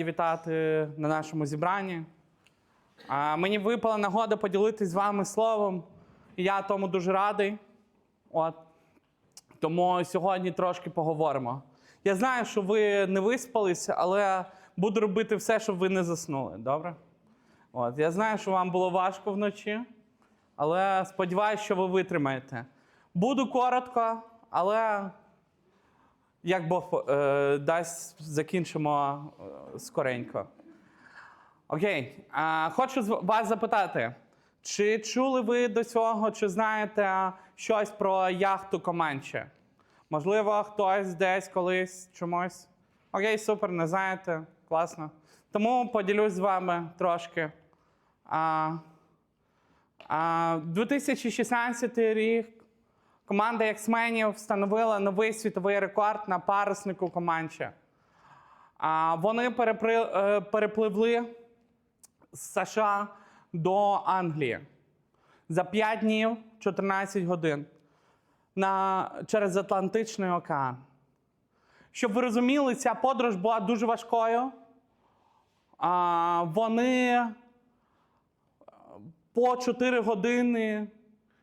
раді вітати на нашому зібранні. А, Мені випала нагода поділитись з вами словом, і я тому дуже радий. От. Тому сьогодні трошки поговоримо. Я знаю, що ви не виспалися, але буду робити все, щоб ви не заснули. Добре? От. Я знаю, що вам було важко вночі, але сподіваюся, що ви витримаєте. Буду коротко, але як Бог е, дасть, закінчимо е, скоренько. Окей. А, хочу вас запитати, чи чули ви до цього, чи знаєте щось про яхту Команче? Можливо, хтось десь колись чомусь. Окей, супер, не знаєте. Класно. Тому поділюсь з вами трошки. А, а, 2016 рік команда Ексменів встановила новий світовий рекорд на паруснику Команче. Вони е, перепливли з США до Англії за 5 днів 14 годин на, через Атлантичний океан. Щоб ви розуміли, ця подорож була дуже важкою. А, вони по 4 години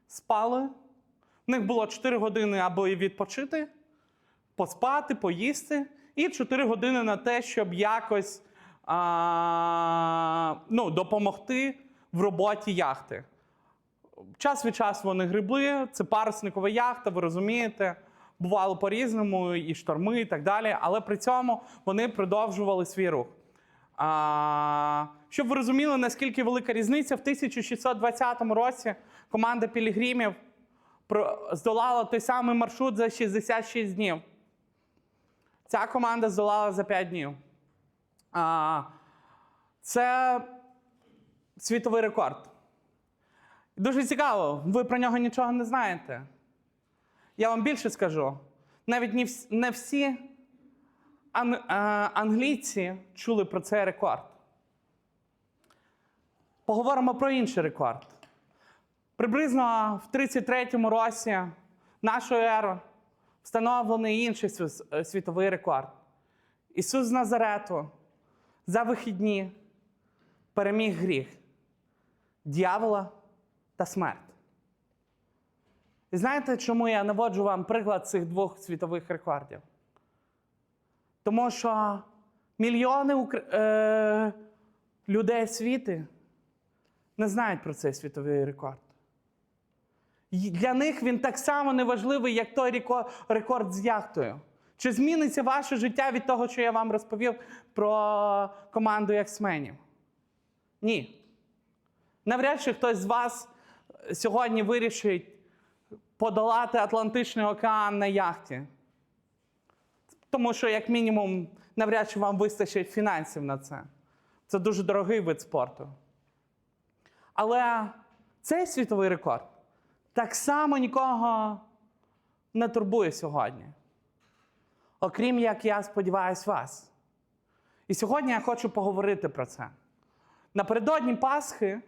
спали. В них було 4 години аби відпочити, поспати, поїсти, і 4 години на те, щоб якось а, ну, допомогти в роботі яхти. Час від часу вони грибли, це парусникова яхта, ви розумієте. Бувало по-різному, і шторми, і так далі, але при цьому вони продовжували свій рух. А, щоб ви розуміли, наскільки велика різниця, в 1620 році команда Пілігримів здолала той самий маршрут за 66 днів. Ця команда здолала за 5 днів. А, це світовий рекорд. Дуже цікаво, ви про нього нічого не знаєте. Я вам більше скажу. Навіть не всі, е, англійці чули про цей рекорд. Поговоримо про інший рекорд. Приблизно в 33-му році нашої ери встановлений інший е, світовий рекорд. Ісус з Назарету за вихідні переміг гріх, дьявола та смерть. І знаєте, чому я наводжу вам приклад цих двох світових рекордів? Тому що мільйони укр- е- людей світу не знають про цей світовий рекорд. Для них він так само неважливий, як той рекорд з яхтою. Чи зміниться ваше життя від того, що я вам розповів про команду ексменів? Ні. Навряд чи хтось з вас сьогодні вирішить подолати Атлантичний океан на яхті. Тому що, як мінімум, навряд чи вам вистачить фінансів на це. Це дуже дорогий вид спорту. Але цей світовий рекорд так само нікого не турбує сьогодні. Окрім як я сподіваюся вас. І сьогодні я хочу поговорити про це. Напередодні Пасхи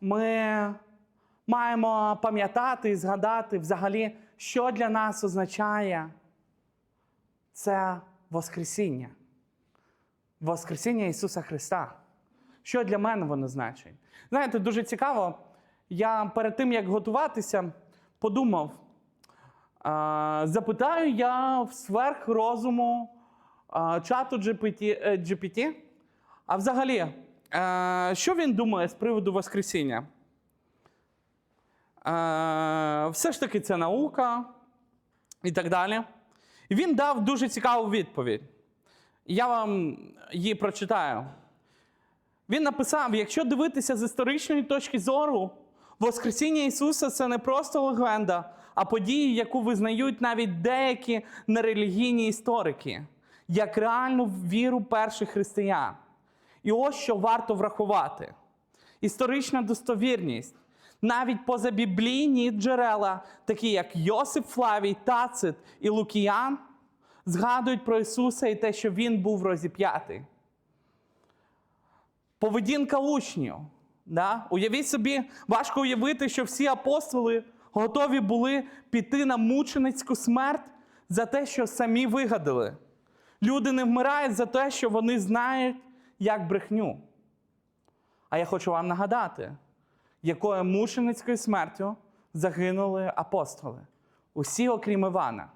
ми маємо пам'ятати і згадати взагалі, що для нас означає це Воскресіння. Воскресіння Ісуса Христа. Що для мене воно значить? Знаєте, дуже цікаво. Я перед тим, як готуватися, подумав: запитаю я в сверх розуму а, чату GPT, е, а взагалі, е, що він думає з приводу Воскресіння? Е, все ж таки, це наука і так далі. І він дав дуже цікаву відповідь. Я вам її прочитаю. Він написав: якщо дивитися з історичної точки зору, Воскресіння Ісуса це не просто легенда, а подія, яку визнають навіть деякі нерелігійні історики, як реальну віру перших християн. І ось що варто врахувати: історична достовірність. Навіть позабіблійні джерела, такі як Йосип Флавій, Тацит і Лукіян, згадують про Ісуса і те, що Він був розіп'ятий. Поведінка учнів. Да? Уявіть собі, важко уявити, що всі апостоли готові були піти на мученицьку смерть за те, що самі вигадали. Люди не вмирають за те, що вони знають як брехню. А я хочу вам нагадати, якою мученицькою смертю загинули апостоли. Усі, окрім Івана.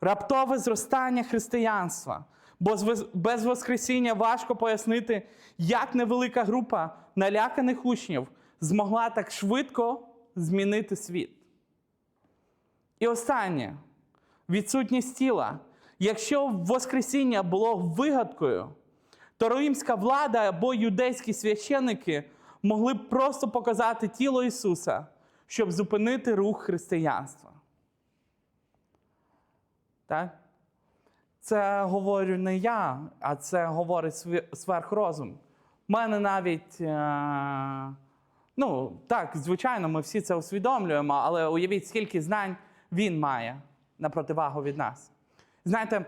Раптове зростання християнства. Бо без Воскресіння важко пояснити, як невелика група наляканих учнів змогла так швидко змінити світ. І останнє відсутність тіла. Якщо Воскресіння було вигадкою, то римська влада або юдейські священники могли б просто показати тіло Ісуса, щоб зупинити рух християнства. Так? Це говорю не я, а це говорить сверхрозум. У мене навіть, е, ну так, звичайно, ми всі це усвідомлюємо, але уявіть, скільки знань він має на противагу від нас. Знаєте,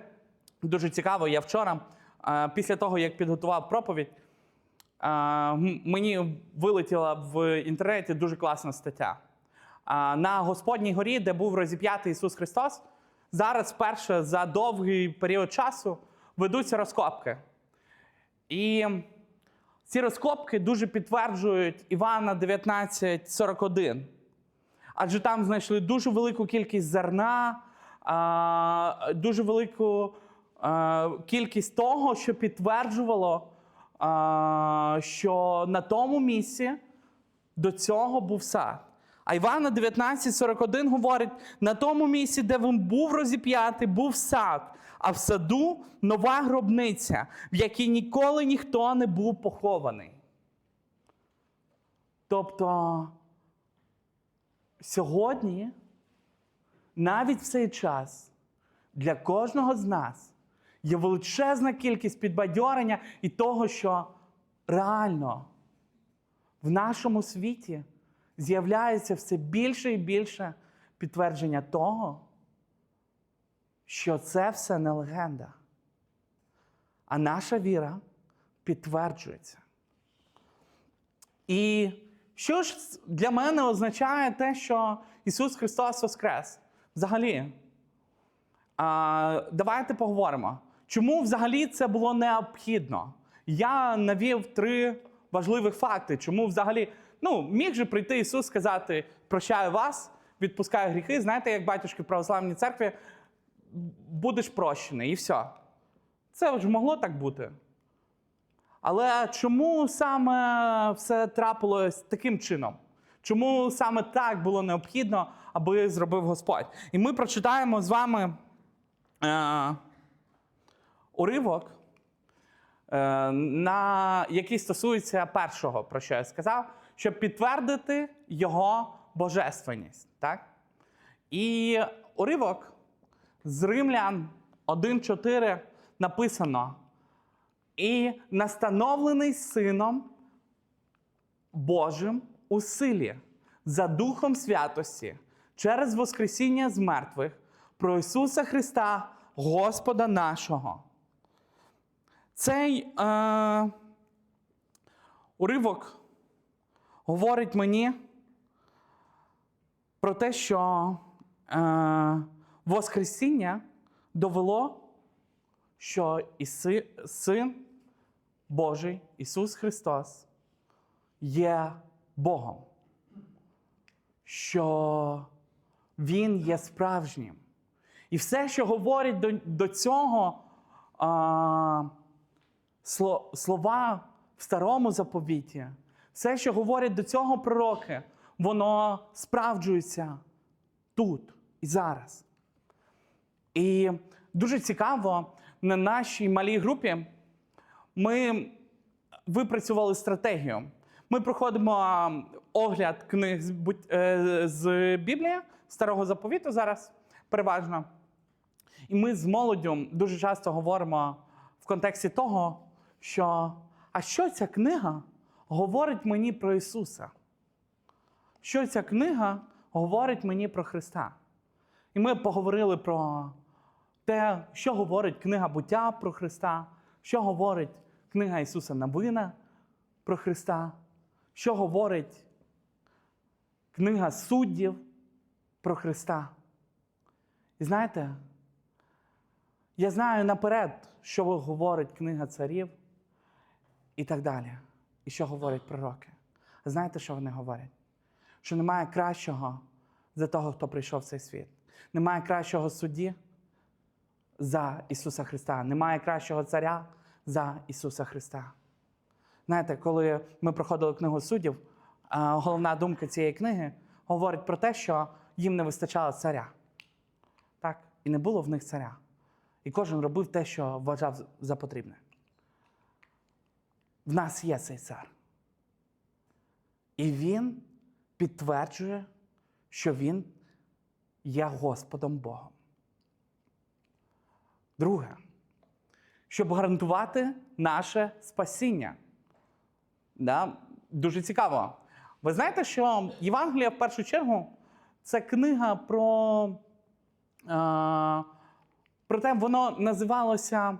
дуже цікаво, я вчора, е, після того, як підготував проповідь, е, мені вилетіла в інтернеті дуже класна стаття. На Господній горі, де був розіп'ятий Ісус Христос, зараз вперше за довгий період часу ведуться розкопки. І ці розкопки дуже підтверджують Івана 1941. Адже там знайшли дуже велику кількість зерна, дуже велику кількість того, що підтверджувало, що на тому місці до цього був сад. А Івана 19,41 говорить: на тому місці, де він був розіп'ятий, був сад, а в саду нова гробниця, в якій ніколи ніхто не був похований. Тобто сьогодні, навіть в цей час, для кожного з нас є величезна кількість підбадьорення і того, що реально в нашому світі з'являється все більше і більше підтвердження того, що це все не легенда. А наша віра підтверджується. І що ж для мене означає те, що Ісус Христос Воскрес? Взагалі, а, давайте поговоримо. Чому взагалі це було необхідно? Я навів три важливих факти. Чому взагалі ну, міг же прийти Ісус сказати: прощаю вас, відпускаю гріхи. Знаєте, як батюшки в православній церкві, будеш прощений, і все. Це ж могло так бути. Але чому саме все трапилось таким чином? Чому саме так було необхідно, аби зробив Господь? І ми прочитаємо з вами е, уривок, е, на, який стосується першого, про що я сказав, щоб підтвердити його божественність. Так? І уривок з Римлян 1.4 написано. І настановлений Сином Божим у силі за Духом святості через Воскресіння з мертвих про Ісуса Христа, Господа нашого. Цей е, уривок говорить мені про те, що е, Воскресіння довело що Іси, Син Божий, Ісус Христос, є Богом, що Він є справжнім. І все, що говорить до, до цього а, сло, слова в старому заповіті, все, що говорять до цього пророки, воно справджується тут і зараз. І дуже цікаво, на нашій малій групі ми випрацювали стратегію. Ми проходимо огляд книг з, е, Біблії, старого заповіту зараз переважно. І ми з молоддю дуже часто говоримо в контексті того, що а що ця книга говорить мені про Ісуса? Що ця книга говорить мені про Христа? І ми поговорили про те, що говорить книга буття про Христа, що говорить книга Ісуса Новина про Христа, що говорить книга суддів про Христа. І знаєте, Я знаю наперед, що говорить книга царів і так далі. І що говорять пророки. Знаєте, що вони говорять? Що немає кращого за того, хто прийшов в цей світ. Немає кращого судді за Ісуса Христа. Немає кращого царя за Ісуса Христа. Знаєте, коли ми проходили книгу суддів, головна думка цієї книги говорить про те, що їм не вистачало царя. Так? І не було в них царя. І кожен робив те, що вважав за потрібне. В нас є цей цар. І він підтверджує, що він є Господом Богом. Друге, щоб гарантувати наше спасіння. Да? Дуже цікаво. Ви знаєте, що Євангелія в першу чергу це книга про. Е, проте воно називалося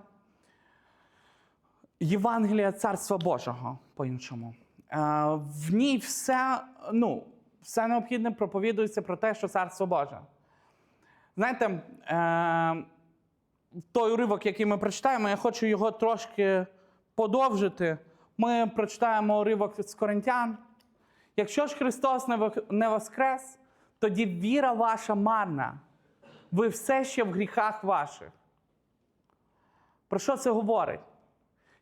Євангелія Царства Божого по-іншому. Е, в ній все, ну, все необхідне проповідується про те, що Царство Боже. Знаєте, е, той уривок, який ми прочитаємо, я хочу його трошки подовжити. Ми прочитаємо уривок з Коринтян. Якщо ж Христос не воскрес, тоді віра ваша марна. Ви все ще в гріхах ваших. Про що це говорить?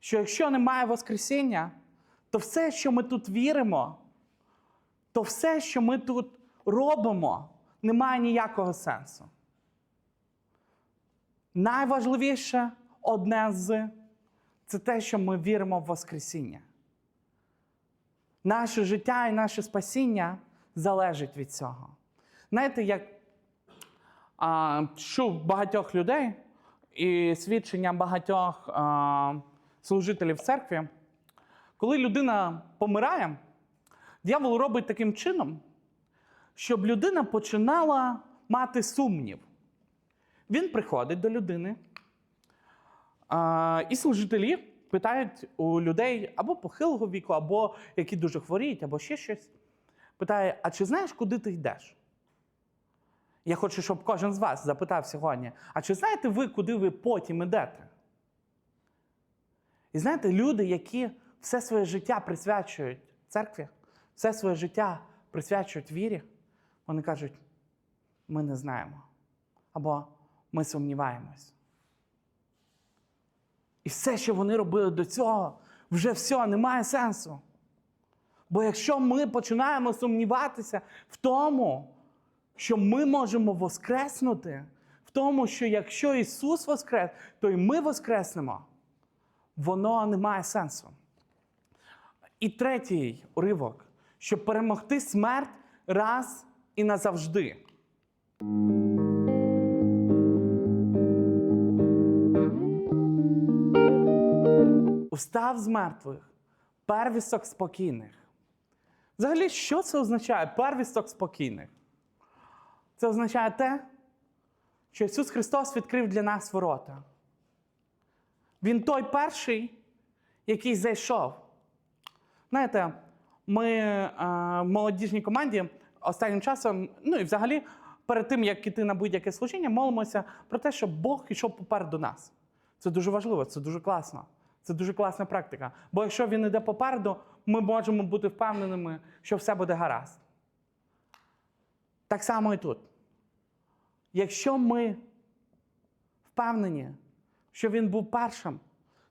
Що якщо немає Воскресіння, то все, що ми тут віримо, то все, що ми тут робимо, не має ніякого сенсу. Найважливіше одне з це те, що ми віримо в Воскресіння. Наше життя і наше спасіння залежить від цього. Знаєте, як чув багатьох людей і свідчення багатьох а, служителів церкви, коли людина помирає, дьявол робить таким чином, щоб людина починала мати сумнів. Він приходить до людини, і служителі питають у людей або похилого віку, або які дуже хворіють, або ще щось. Питає: а чи знаєш, куди ти йдеш? Я хочу, щоб кожен з вас запитав сьогодні: а чи знаєте ви, куди ви потім йдете? І знаєте, люди, які все своє життя присвячують церкві, все своє життя присвячують вірі, вони кажуть: ми не знаємо. Або ми сумніваємось. І все, що вони робили до цього, вже все, немає сенсу. Бо якщо ми починаємо сумніватися в тому, що ми можемо воскреснути, в тому, що якщо Ісус воскрес, то і ми воскреснемо, воно не має сенсу. І третій уривок, щоб перемогти смерть раз і назавжди. Устав з мертвих, первісток спокійних. Взагалі, що це означає? Первісток спокійних. Це означає те, що Ісус Христос відкрив для нас ворота. Він той перший, який зайшов. Знаєте, ми е, в молодіжній команді останнім часом, ну і взагалі, перед тим, як іти на будь-яке служіння, молимося про те, щоб Бог йшов попереду нас. Це дуже важливо, це дуже класно. Це дуже класна практика. Бо якщо він йде попереду, ми можемо бути впевненими, що все буде гаразд. Так само і тут. Якщо ми впевнені, що він був першим,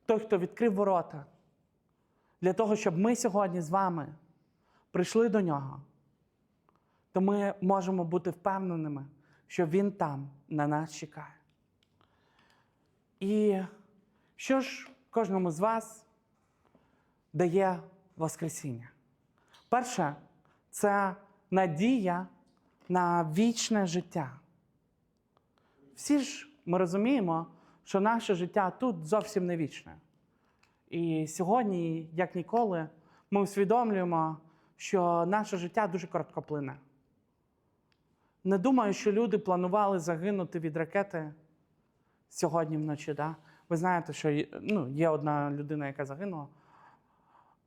той, хто відкрив ворота, для того, щоб ми сьогодні з вами прийшли до нього, то ми можемо бути впевненими, що він там на нас чекає. І що ж кожному з вас дає Воскресіння? Перше, це надія на вічне життя. Всі ж ми розуміємо, що наше життя тут зовсім не вічне. І сьогодні, як ніколи, ми усвідомлюємо, що наше життя дуже короткоплине. Не думаю, що люди планували загинути від ракети сьогодні вночі. Да? Ви знаєте, що ну, є одна людина, яка загинула.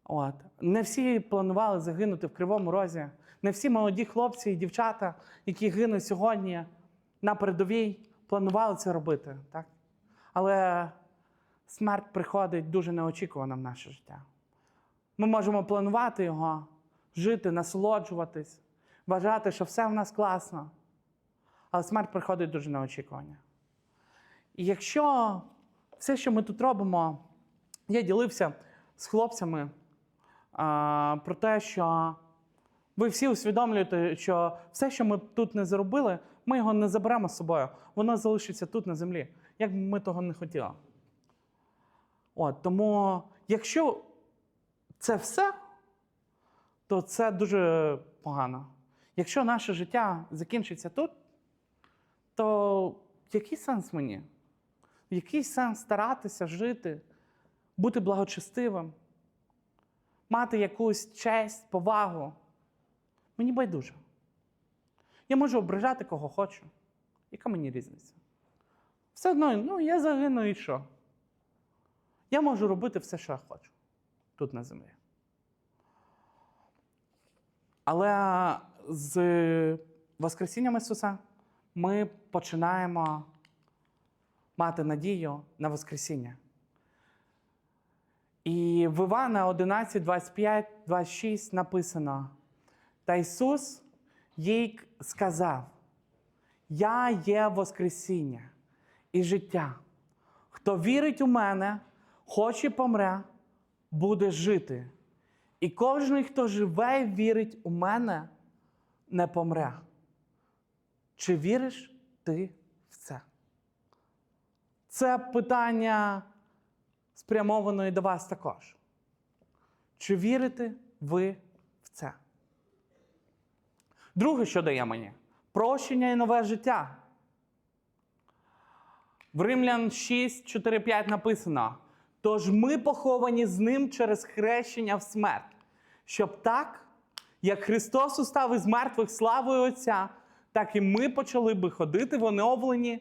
От. Не всі планували загинути в Кривому Розі. Не всі молоді хлопці і дівчата, які гинуть сьогодні на передовій, планували це робити. Так? Але смерть приходить дуже неочікувано в наше життя. Ми можемо планувати його, жити, насолоджуватись, вважати, що все в нас класно. Але смерть приходить дуже неочікувано. І якщо все, що ми тут робимо, я ділився з хлопцями а, про те, що ви всі усвідомлюєте, що все, що ми тут не зробили, ми його не заберемо з собою. Воно залишиться тут на землі, як би ми того не хотіли. От, тому, якщо це все, то це дуже погано. Якщо наше життя закінчиться тут, то який сенс мені? Який сенс старатися жити, бути благочестивим, мати якусь честь, повагу? Мені байдуже. Я можу ображати кого хочу. Яка мені різниця? Все одно, ну, я загину і що? Я можу робити все, що я хочу тут на землі. Але з Воскресінням Ісуса ми починаємо мати надію на Воскресіння. І в Івана 11, 25, 26 написано: Та Ісус їй сказав: Я є Воскресіння і життя. Хто вірить у мене, хоч і помре, буде жити. І кожен, хто живе і вірить у мене, не помре. Чи віриш ти в це? Це питання спрямовано і до вас також. Чи вірите ви в це? Друге, що дає мені прощення і нове життя. В Римлян 6, 4, 5 написано: Тож ми поховані з ним через хрещення в смерть, щоб так, як Христос устав із мертвих славою Отця, так і ми почали би ходити в оновлені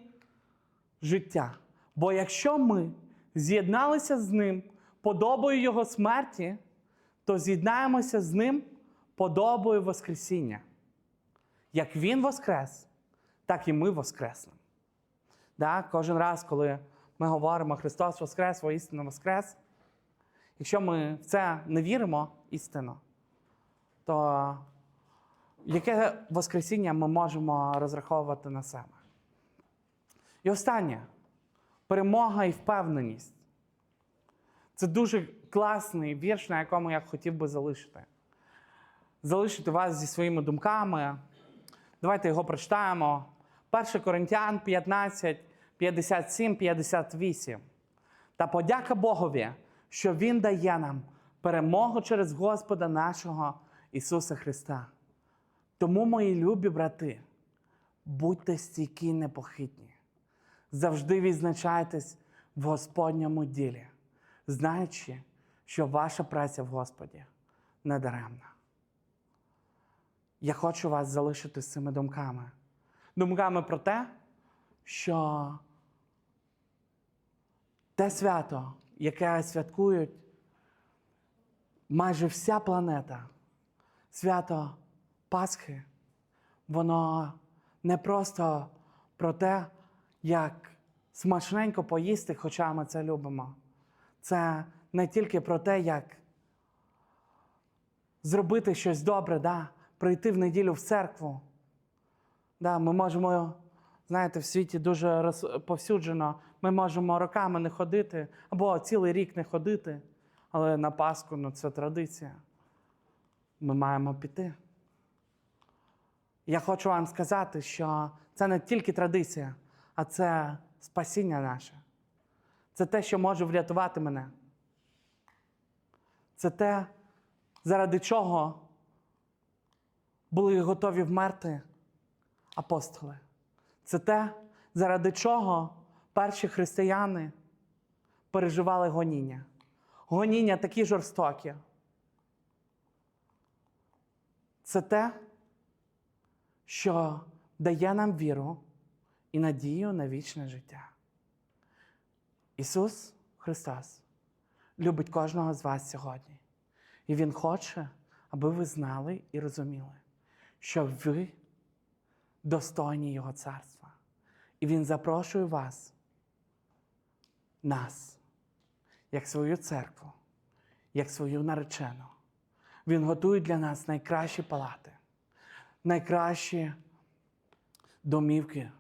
життя. Бо якщо ми з'єдналися з ним подобою Його смерті, то з'єднаємося з ним подобою Воскресіння. Як Він воскрес, так і ми воскреснемо. Да? Кожен раз, коли ми говоримо Христос Воскрес, воістину Воскрес, якщо ми в це не віримо істинно, то яке Воскресіння ми можемо розраховувати на себе? І останнє перемога і впевненість. Це дуже класний вірш, на якому я хотів би залишити. Залишити вас зі своїми думками. Давайте його прочитаємо. 1 Коринтян 15, 57, 58. Та подяка Богові, що Він дає нам перемогу через Господа нашого Ісуса Христа. Тому, мої любі брати, будьте стійкі непохитні. Завжди відзначайтесь в Господньому ділі, знаючи, що ваша праця в Господі не даремна. Я хочу вас залишити з цими думками. Думками про те, що те свято, яке святкують майже вся планета, свято Пасхи, воно не просто про те, як смачненько поїсти, хоча ми це любимо. Це не тільки про те, як зробити щось добре, да? Прийти в неділю в церкву. Да, ми можемо, знаєте, в світі дуже розповсюджено, ми можемо роками не ходити або цілий рік не ходити, але на Пасху ну, це традиція. Ми маємо піти. Я хочу вам сказати, що це не тільки традиція, а це спасіння наше. Це те, що може врятувати мене. Це те, заради чого були готові вмерти апостоли. Це те, заради чого перші християни переживали гоніння. Гоніння такі жорстокі. Це те, що дає нам віру і надію на вічне життя. Ісус Христос любить кожного з вас сьогодні. І Він хоче, аби ви знали і розуміли, що ви достойні Його царства. І Він запрошує вас нас, як свою церкву, як свою наречену. Він готує для нас найкращі палати, найкращі домівки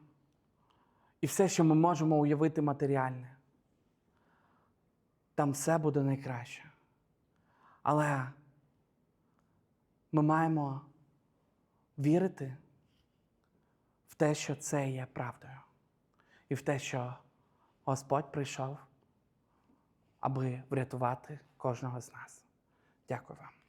і все, що ми можемо уявити матеріальне. Там все буде найкраще. Але ми маємо вірити в те, що це є правдою, і в те, що Господь прийшов, аби врятувати кожного з нас. Дякую вам.